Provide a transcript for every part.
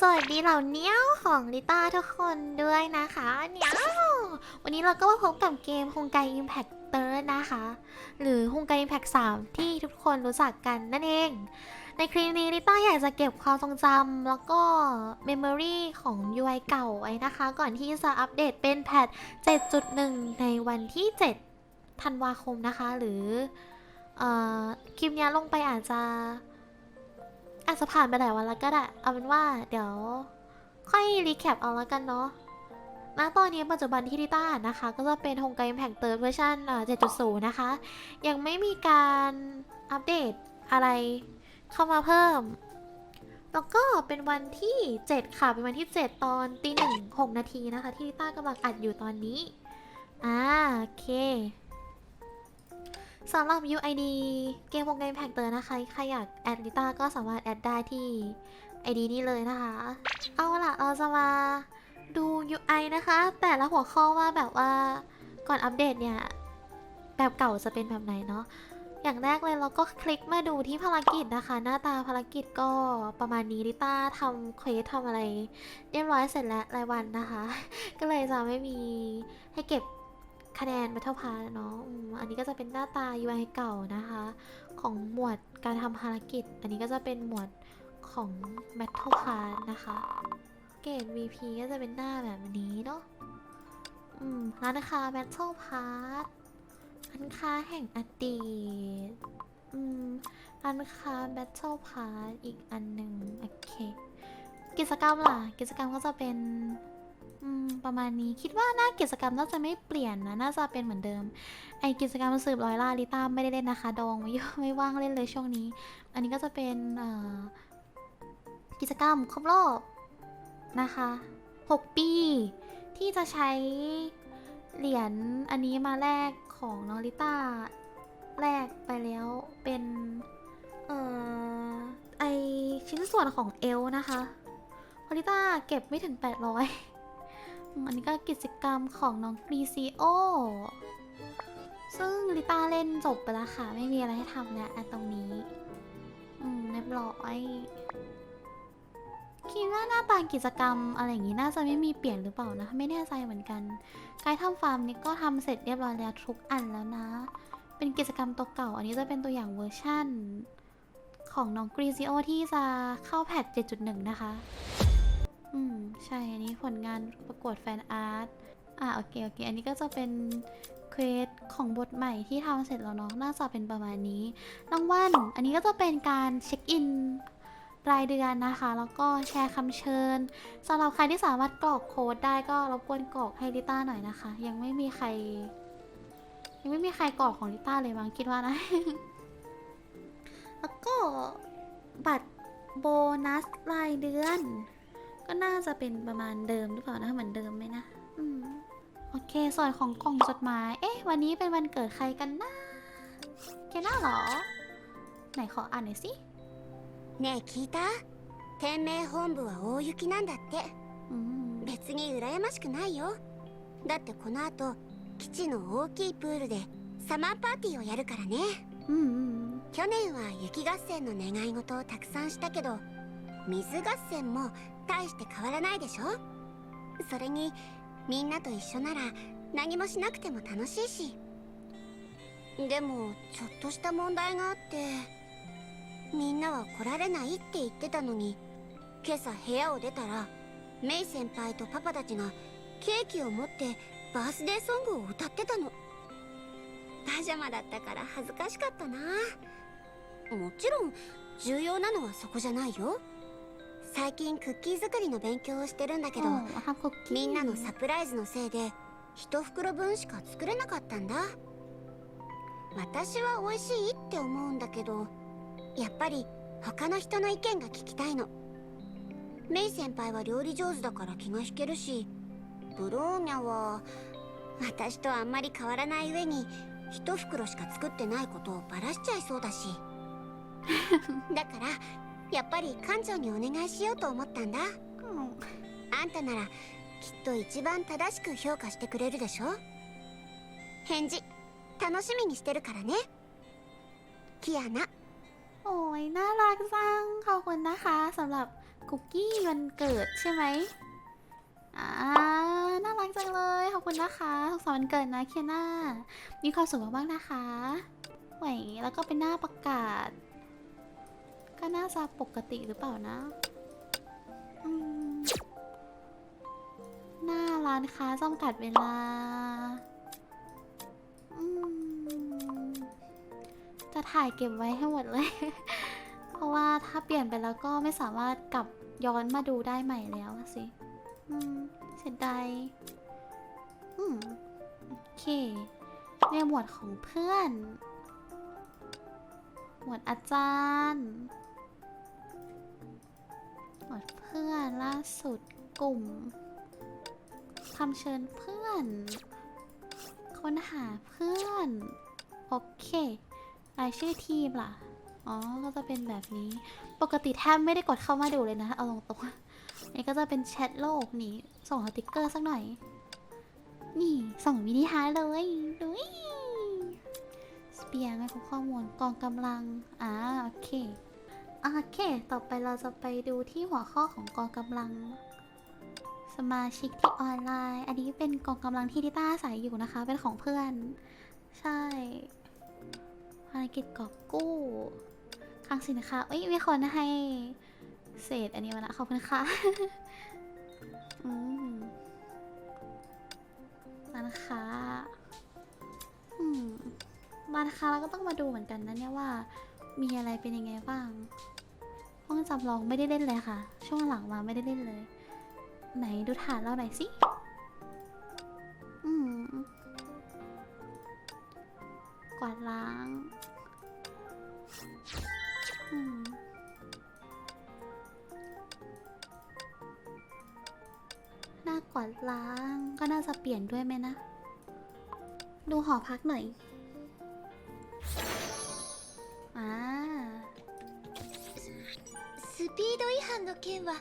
สวัสดีเหล่าเนี้ยวของลิต้าทุกคนด้วยนะคะเนี้ยววันนี้เราก็มาพบกับเกมฮงไกอิมแพคเตอร์นะคะ หรือฮงไกอิมแพค3ที่ทุกคนรู้จักกันนั่นเอง ในคลิปนี้ลิต้าอยากจะเก็บความทรงจำแล้วก็เมมโมรีของ UI เก่าไว้นะคะ ก่อนที่จะอัปเดตเป็นแพท 7.1 ในวันที่ 7 ธันวาคมนะคะ หรือเอ่อคลิปนี้ลงไปอาจจะ อาจจะผ่านไปหลายวันแล้วก็ได้ เอาเป็นว่าเดี๋ยว ค่อยรีแคปเอาแล้วกันเนาะณตอนนี้ปัจจุบันที่ดิต้านะคะ ก็จะเป็น h o n g k a i Impact 3 version เอ่อ7.0 นะคะ ยังไม่มีการอัปเดตอะไรเข้ามาเพิ่ม แล้วก็เป็นวันที่ 7 ค่ะ เป็นวันที่ 7 ตอนตีหนึ่งหกนาทีนะคะ ที่ดิต้ากำลังอัดอยู่ตอนนี้ อ่า โอเค สำหรับ UID เกมวงเกมแพกเตอร์นะคะ ใครอยากแอดลิต้าก็สามารถแอดได้ที่ ID นี้เลยนะคะ เอาล่ะ เราจะมาดู UI นะคะ แต่ละหัวข้อว่าแบบว่าก่อนอัปเดตเนี่ย แบบเก่าจะเป็นแบบไหนเนาะอย่างแรกเลยเราก็คลิกมาดูที่ภารกิจนะคะ หน้าตาภารกิจก็ประมาณนี้ลิต้าทำเควสทำอะไรเรียบร้อยเสร็จแล้วรายวันนะคะ ก็เลยจะไม่มีให้เก็บ คะแนน Battle Pass เนาะอันนี้ก็จะเป็นหน้าตา UI เก่านะคะ ของหมวดการทำภารกิจ อันนี้ก็จะเป็นหมวดของ Battle Pass นะคะ เกรด VP ก็จะเป็นหน้าแบบนี้เนาะอืมร้านค้า Battle Pass ร้านค้าแห่งอดีตอืมร้านค้า Battle Pass อีกอันหนึ่งโอเค กิจกรรมล่ะ กิจกรรมก็จะเป็น อืมประมาณนี้คิดว่าหน้ากิจกรรมน่าจะไม่เปลี่ยนนะ น่าจะเป็นเหมือนเดิม ไอกิจกรรมสืบร้อยล่าลิต้าไม่ได้เล่นนะคะ ดองไว้เยไม่ว่างเล่นเลยช่วงนี้ อันนี้ก็จะเป็นกิจกรรมครบรอบนะคะ 6 ปี ที่จะใช้เหรียญอันนี้มาแลกของน้องลิต้าแลกไปแล้วเป็นเอ่อไอชิ้นส่วนของเอลนะคะพอลิต้าเก็บไม่ถึง 800 อันนี้ก็กิจกรรมของน้องกรีซีโอ ซึ่งลิต้าเล่นจบไปแล้วค่ะ ไม่มีอะไรให้ทำแล้วอันตรงนี้ อืมเรียบร้อยคิดว่าหน้าตากิจกรรมอะไรอย่างนี้น่าจะไม่มีเปลี่ยนหรือเปล่านะ ไม่แน่ใจเหมือนกันการทำฟาร์มนี้ก็ทำเสร็จเรียบร้อยแล้วทุกอันแล้วนะ เป็นกิจกรรมตัวเก่า อันนี้จะเป็นตัวอย่างเวอร์ชั่น ของน้องกรีซิโอที่จะเข้าแพท7.1 นะคะ อืม ใช่ อันนี้ผลงานประกวดแฟนอาร์ต อ่าโอเค โอเค อันนี้ก็จะเป็นเควสของบทใหม่ที่ทำเสร็จแล้วเนาะ น่าจะเป็นประมาณนี้รางวัล อันนี้ก็จะเป็นการเช็คอินรายเดือนนะคะ แล้วก็แชร์คำเชิญสำหรับใครที่สามารถกรอกโค้ดได้ก็รบกวนกรอกให้ลิต้าหน่อยนะคะ ยังไม่มีใคร ยังไม่มีใครกรอกของลิต้าเลยมั้งคิดว่านะ แล้วก็บัตรโบนัสรายเดือน ก็น่าจะเป็นประมาณเดิมหรือเปล่านะเหมือนเดิมไหมนะ อืม โอเค ส่วนของกล่องจดหมาย เอ๊ะ วันนี้เป็นวันเกิดใครกันนะเกน่าเหรอ ไหนขออ่านหน่อยสิ ねえ聞いた天命本部は大雪なんだって อืม 別に羨ましくないよだってこの後基地の大きいプールでサマーパーティーをやるからね อืมอืม 去年は雪合戦の願い事をたくさんしたけど 水合戦も大して変わらないでしょ？それにみんなと一緒なら何もしなくても楽しいし。でもちょっとした問題があってみんなは来られないって言ってたのに今朝部屋を出たらメイ先輩とパパたちがケーキを持ってバースデーソングを歌ってたの。パジャマだったから恥ずかしかったな。もちろん重要なのはそこじゃないよ。最近クッキー作りの勉強をしてるんだけど、みんなのサプライズのせいで一袋分しか作れなかったんだ。私は美味しいって思うんだけどやっぱり他の人の意見が聞きたいの。メイ先輩は料理上手だから気が引けるしブローニャは私とあんまり変わらない上に一袋しか作ってないことをバラしちゃいそうだし。だからやっぱり館長にお願いしようと思ったんだ อืม あんたならきっと一番正しく評価してくれるでしょ返事楽しみにしてるからねキアナ โอ้ยน่ารักจัง ขอบคุณนะคะสำหรับ คุกกี้วันเกิดใช่ไหมอ่าน่ารักจังเลย ขอบคุณนะคะสุขสันต์วันเกิดนะเคียน่า มีความสุขมากๆนะคะไหวแล้วก็เป็นหน้าประกาศ ก็น่าจะปกติหรือเปล่านะหน้าร้านค้าจำกัดเวลา จะถ่ายเก็บไว้ให้หมดเลย เพราะว่าถ้าเปลี่ยนไปแล้วก็ไม่สามารถกลับย้อนมาดูได้ใหม่แล้วสิเสียดายโอเค ในหมวดของเพื่อน หมวดอาจารย์ เพื่อนล่าสุดกลุ่มคำเชิญเพื่อน ค้นหาเพื่อน โอเครายชื่อทีมล่ะ อ๋อ ก็จะเป็นแบบนี้ ปกติแทบไม่ได้กดเข้ามาดูเลยนะ เอาตรงๆนี่ก็จะเป็นแชทโลกนี่ ส่งสติกเกอร์สักหน่อย นี่ ส่งมินิฮาร์เลยดุยสเปียร์ไม่พบข้อมูลกองกำลัง อ่า โอเค โอเค ต่อไปเราจะไปดูที่หัวข้อของกองกำลัง สมาชิกที่ออนไลน์ อันนี้เป็นกองกำลังที่ดิต้าอาศัยอยู่นะคะ เป็นของเพื่อน ใช่ภารกิจกอบกู้คลังสินค้าเอ้ยมีคนให้เศษอันนี้มาละขอบคุณค่ะอืมร้านค้าอืมร้านค้าเราก็ต้องมาดูเหมือนกันนะเนี่ยว่ามีอะไรเป็นยังไงบ้าง ห้องจำลองไม่ได้เล่นเลยค่ะ ช่วงหลังมาไม่ได้เล่นเลย ไหนดูฐานเราหน่อยสิอืมกวาดล้างอืมหน้ากวาดล้างก็น่าจะเปลี่ยนด้วยไหมนะ ดูหอพักหน่อย スピード違反の件は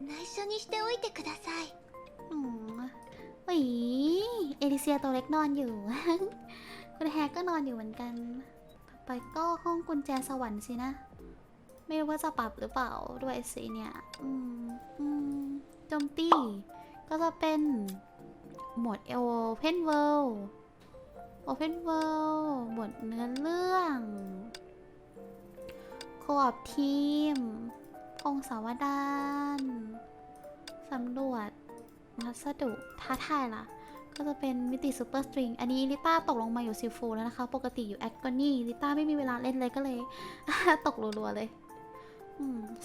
内緒にしておいてください อืมหวีเอลิเซียตัวเล็กนอนอยู่ คุณแฮกก็นอนอยู่เหมือนกัน ต่อไปก็ห้องกุญแจสวรรค์สินะ ไม่รู้ว่าจะปรับหรือเปล่าด้วยสิเนี่ย อืม อืมโจมตี ก็จะเป็นโหมด Open World Open World โหมดเนื้อเรื่องโคออบทีม พงศาวดารสำรวจพัสดุท้าทายล่ะ ก็จะเป็นมิติซูเปอร์สตริง อันนี้ลิต้าตกลงมาอยู่ซิฟูแล้วนะคะ ปกติอยู่แอคกอนี่ลิต้าไม่มีเวลาเล่นเลยก็เลย ตกรัวๆเลย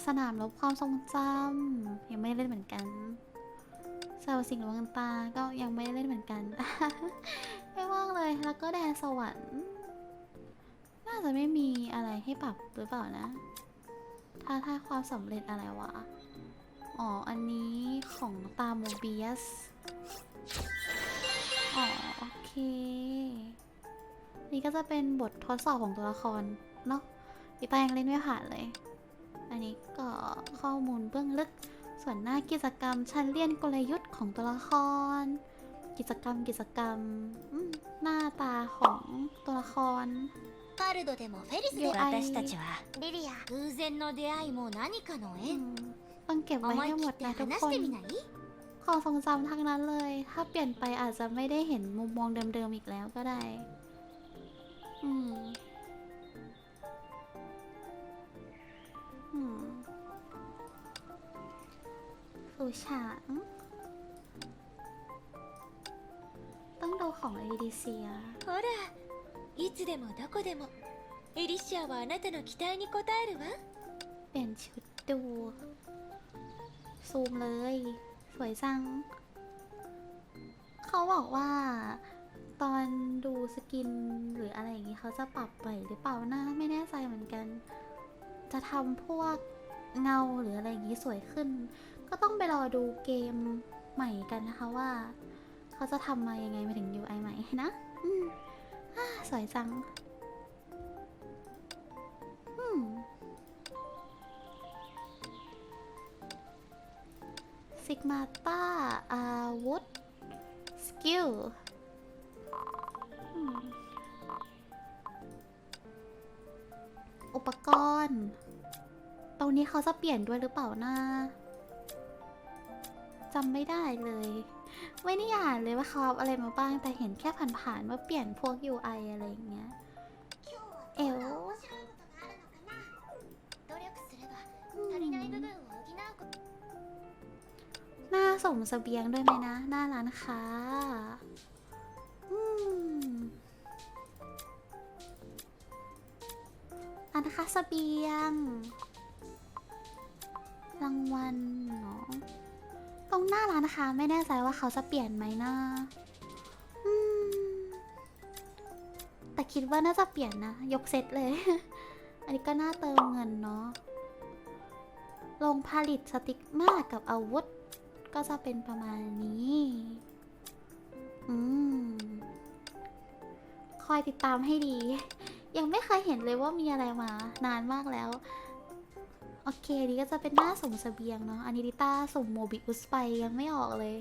สนามลบความทรงจำยังไม่ได้เล่นเหมือนกันเซลสิ่งลวงตา ก็ยังไม่ได้เล่นเหมือนกัน ไม่ว่างเลย แล้วก็แดนสวรรค์ น่าจะไม่มีอะไรให้ปรับหรือเปล่านะ ท้าทายความสำเร็จอะไรวะ อ๋อ อันนี้ของตาโมเบียส อ๋อ โอเค นี่ก็จะเป็นบททดสอบของตัวละคร เนาะพี่ตายังเล่นไม่ผ่านเลย อันนี้ก็ข้อมูลเบื้องลึก ส่วนหน้ากิจกรรมชั้นเรียนกลยุทธ์ของตัวละคร กิจกรรมกิจกรรมมหน้าตาของตัวละคร カルドでもフェリスで UI 私たちはリリア偶然の出会いも何かの อื 縁 มต้องเก็บไว้ 思い ให้หม 切 ด って นะทุก 話 ค し น てみない ความทรงจำทั้งนั้นเลย ถ้าเปลี่ยนไปอาจจะไม่ได้เห็นมุมมองเดิมๆอีกแล้วก็ได้ อืม อืมฟูฉางต้องดูของเอดิเซีย ほら いつでもどこでもエリシアはあなたの期待に応えるわ เปลี่ยนชุดดู ซูมเลย สวยจัง เขาบอกว่า ตอนดูสกินหรืออะไรอย่างนี้เขาจะปรับไปหรือเปล่านะไม่แน่ใจเหมือนกัน จะทำพวกเงาหรืออะไรอย่างนี้สวยขึ้น ก็ต้องไปรอดูเกมใหม่กันนะคะว่า เขาจะทำมายังไงมาถึง UI ใหม่นะ อืมอ่าส วยจังอืมซิกมาต้าอาวุธ สกิลอุปกรณ์ ตรงนี้เขาจะเปลี่ยนด้วยหรือเปล่านะำไม่ได้เลย ไม่ได้อ่านเลยว่าเขาอัอะไรมาบ้าง แต่เห็นแค่ผ่านๆว่าเปลี่ยนพวก UI อะไรอย่างเงี้ย เอวหน้าส่งสเสบียงด้วยไหมนะ หน้าร้านค้าอันนะคสเสบียง รางวัลเนาะ ตรงหน้าร้านนะค้าไม่แน่ใจว่าเขาจะเปลี่ยนไหมนะอืมแต่คิดว่าน่าจะเปลี่ยนนะ ยกเซตเลย อันนี้ก็น่าเติมเงินเนาะลงผลิตสติกมากับอาวุธ ก็จะเป็นประมาณนี้ อืม คอยติดตามให้ดี ยังไม่เคยเห็นเลยว่ามีอะไรมา นานมากแล้ว โอเคอันนี้ก็จะเป็นหน้าสุ่มเสบียงเนาะ อันนี้ดิต้าสุ่มโมบิอุสไปยังไม่ออกเลย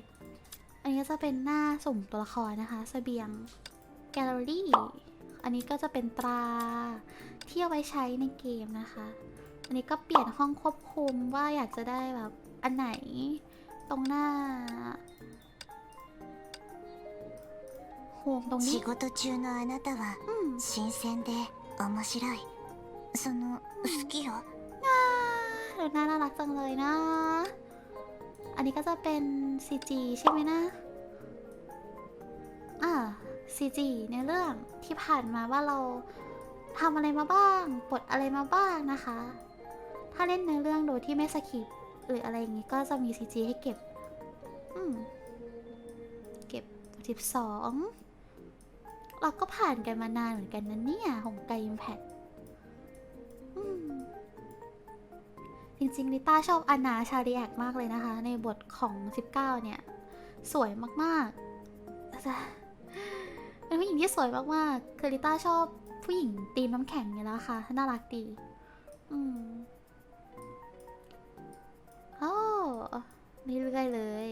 อันนี้ก็จะเป็นหน้าสุ่มตัวละครนะคะ เสบียง แกลเลอรี่ อันนี้ก็จะเป็นตราที่เอาไว้ใช้ในเกมนะคะ อันนี้ก็เปลี่ยนห้องควบคุมว่าอยากจะได้แบบอันไหน ตรงหน้าห่วงตรงนี้ 仕事中のあなたは อืม 新鮮で面白いその好きよ เ ดี๋ยวน่าน่ารักจังเลยนะ อันนี้ก็จะเป็น CG ใช่ไหมนะ อ่า CG ในเรื่องที่ผ่านมาว่าเราทำอะไรมาบ้างบทอะไรมาบ้างนะคะ ถ้าเล่นในเรื่องโดยที่ไม่สคิปหรืออะไรอย่างงี้ก็จะมี CG ให้เก็บ อืม เก็บ12เราก็ผ่านกันมานานเหมือนกันนะเนี่ยของไกอิมแพค จริงๆลิต้าชอบอนาชาริแอกมากเลยนะคะ ในบทของ 19 เนี่ย สวยมากๆเป็นผู้หญิงที่สวยมากๆคือลิต้าชอบผู้หญิงตีมน้ำแข็งอยู่แล้วค่ะ น่ารักดี อืมโอ้เรื่อยเลย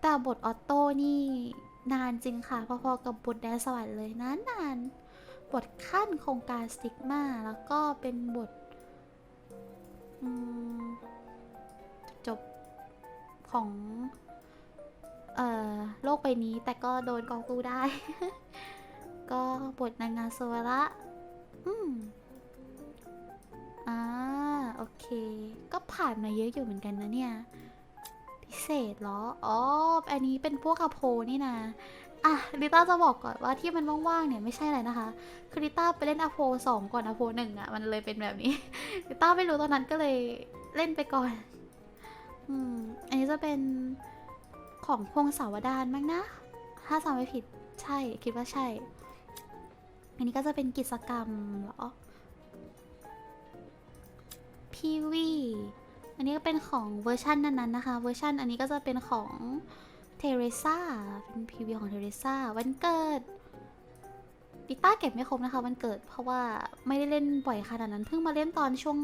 แต่บทออโต้นี่นานจริงค่ะ พอๆกับบทแดนสวรรค์เลยนานนานๆบทขั้นโครงการสติกมาแล้วก็เป็นบท จบของเอ่อโลกใบนี้แต่ก็โดนกองกูได้ ก็บทนางงาโซระอืมอ่าโอเค ก็ผ่านมาเยอะอยู่เหมือนกันนะเนี่ย พิเศษเหรอ อ๋อ อันนี้เป็นพวกคาโพนี่นะ อะลิต้าจะบอกก่อนว่าที่มันว่างๆเนี่ยไม่ใช่อะไรนะคะ คือลิต้าไปเล่นอโพสองก่อนอโพหนึ่งอะมันเลยเป็นแบบนี้ ลิต้าไม่รู้ตอนนั้นก็เลยเล่นไปก่อน อืม อันนี้จะเป็นของพงศาวดารมั้งนะ ถ้าจำไม่ผิดใช่ คิดว่าใช่ อันนี้ก็จะเป็นกิจกรรมเหรอ พีวี อันนี้ก็เป็นของเวอร์ชันนั้นๆนะคะ เวอร์ชันอันนี้ก็จะเป็นของ เทเรซ่าเป็นพีวีของเทเรซ่าวันเกิดดิต้าเก็บไม่ครบนะคะวันเกิดเพราะว่าไม่ได้เล่นบ่อยขนาดนั้น เพิ่งมาเล่นตอนช่วง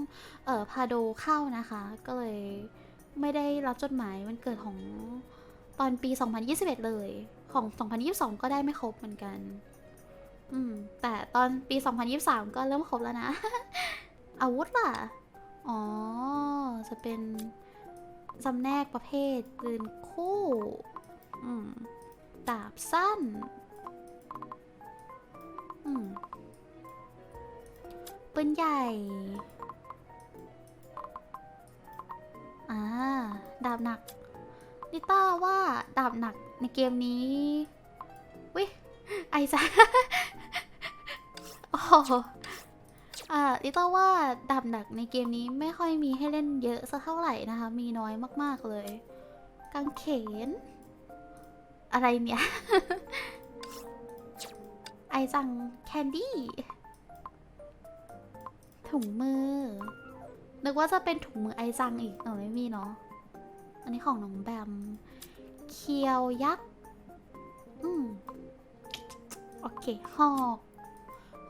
เอ่อพาโดเข้านะคะ ก็เลยไม่ได้รับจดหมายวันเกิดของตอนปี 2021 เลยของ 2022 ก็ได้ไม่ครบเหมือนกัน อืม แต่ตอนปี 2023 ก็เริ่มครบแล้วนะ อาวุธล่ะ อ๋อ จะเป็นจำแนกประเภทปืนคู่ ดาบสั้นอืมปืนใหญ่ อ่า ดาบหนัก นิต้าว่าดาบหนักในเกมนี้วิไอจ้ะโอ้อ่าลิต้าว่าดาบหนักในเกมนี้ไม่ค่อยมีให้เล่นเยอะสักเท่าไหร่นะคะ มีน้อยมากๆเลย กางเขน อะไรเนี่ย ไอจังแคนดี้ถุงมือ นึกว่าจะเป็นถุงมือไอจังอีกแต่ไม่มีเนาะ อันนี้ของน้องแบม เคียวยักษ์ อืม โอเค หอก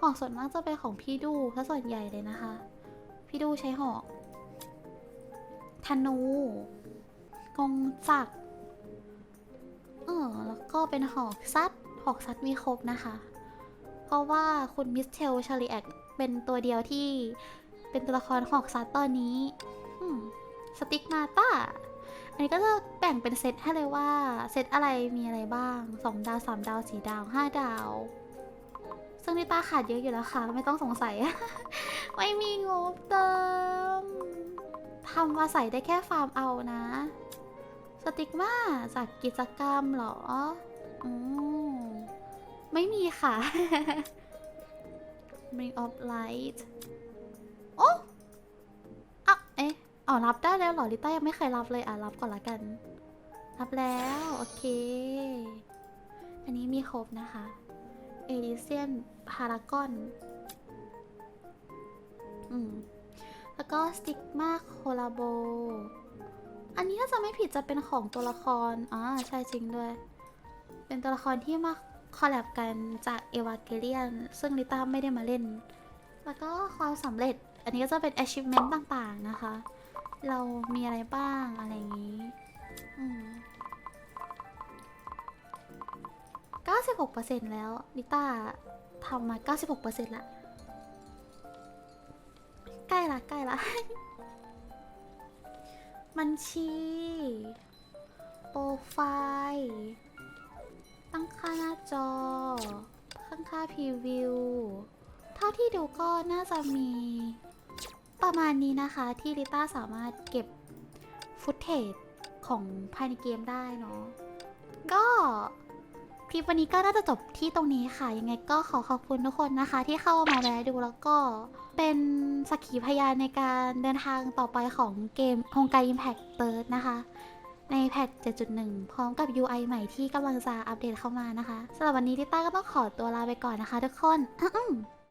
หอกส่วนมากจะเป็นของพี่ดูถ้าส่วนใหญ่เลยนะคะ พี่ดูใช้หอก ธนู กงจักร ก็เป็นหอกซัดหอกซัดมีครบนะคะ เพราะว่าคุณมิสเทลชาลีแอกเป็นตัวเดียวที่เป็นตัวละครหอกซัดตอนนี้สติกมาต้าอันนี้ก็จะแบ่งเป็นเซตให้เลยว่า เซตอะไรมีอะไรบ้าง 2 ดาว 3 ดาว 4 ดาว 5 ดาว ซึ่งนิตาขาดเยอะอยู่แล้วค่ะ ไม่ต้องสงสัย ไม่มีงบเติมทำมาใส่ได้แค่ฟาร์มเอานะ สติกมาจากกิจกรรมเหรออืมไม่มีค่ะ Ring of Light โอ้อะเอ๊ะอ๋อรับได้แล้วเหรอลิต้ายังไม่เคยรับเลยอะรับก่อนละกัน รับแล้ว โอเค อันนี้มีครบนะคะเอลิเซียนพารากอน อืม แล้วก็สติกมาโคลาโบ อันนี้ถ้าจะไม่ผิดจะเป็นของตัวละครอ่าใช่จริงด้วย เป็นตัวละครที่มาคอลแลบกันจากเอวาเกเลียน ซึ่งลิต้าไม่ได้มาเล่น แล้วก็ความสำเร็จ อันนี้ก็จะเป็น achievement ต่างๆนะคะ เรามีอะไรบ้างอะไรอย่างนี้เก้าบเปอืม96%แล้วลิต้าทำมา96%ละใกล้ละใกล้ละ บัญชี โปรไฟล์ ตั้งค่าหน้าจอ ตั้งค่าพรีวิว เท่าที่ดูก็น่าจะมี ประมาณนี้นะคะที่ลิต้าสามารถเก็บฟุตเทจของภายในเกมได้เนาะก็ ลิปวันนี้ก็น่าจะจบที่ตรงนี้ค่ะ ยังไงก็ขอขอบคุณทุกคนนะคะ ที่เข้ามาแวะดูแล้วก็เป็นสักขีพยานในการเดินทางต่อไปของเกมฮงไก Impact เติร์ดนะคะ ในแพท7.1 พร้อมกับ UI ใหม่ที่กำลังจะอัปเดตเข้ามานะคะสำหรับวันนี้ลิต้าก็ต้องขอตัวลาไปก่อนนะคะทุกคน